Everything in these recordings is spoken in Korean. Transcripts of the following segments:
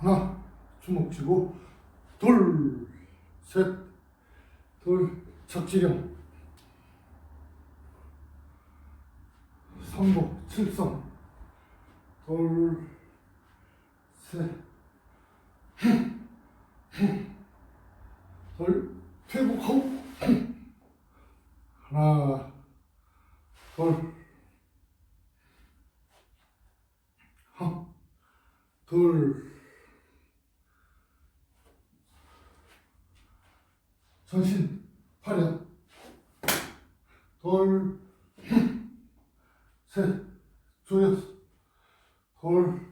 하나 주먹 쥐고 둘, 셋, 둘, 적지령. 성복 칠성. 둘, 셋, 둘, 퇴복하고. 하나, 둘, 둘, 전신 팔야 둘, 셋, 조여서 둘,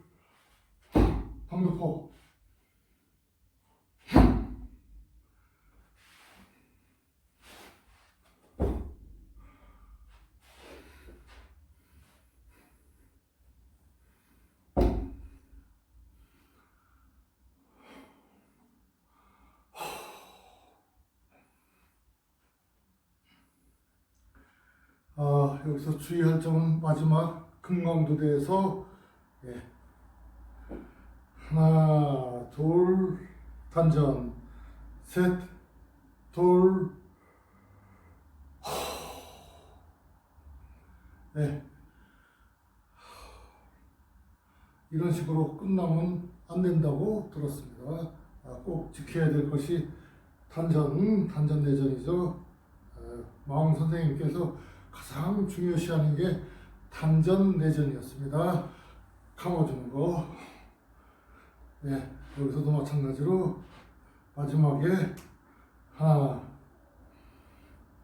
아, 여기서 주의할 점은 마지막 금강두대에서 예. 하나, 둘, 단전, 셋, 둘, 예. 이런 식으로 끝나면 안 된다고 들었습니다. 아, 꼭 지켜야 될 것이 단전, 단전 내전이죠. 어, 마왕 선생님께서 가장 중요시하는 게 단전 내전이었습니다. 감아주는 거. 네, 여기서도 마찬가지로 마지막에 하나,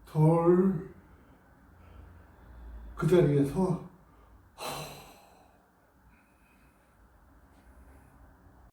둘, 그 자리에서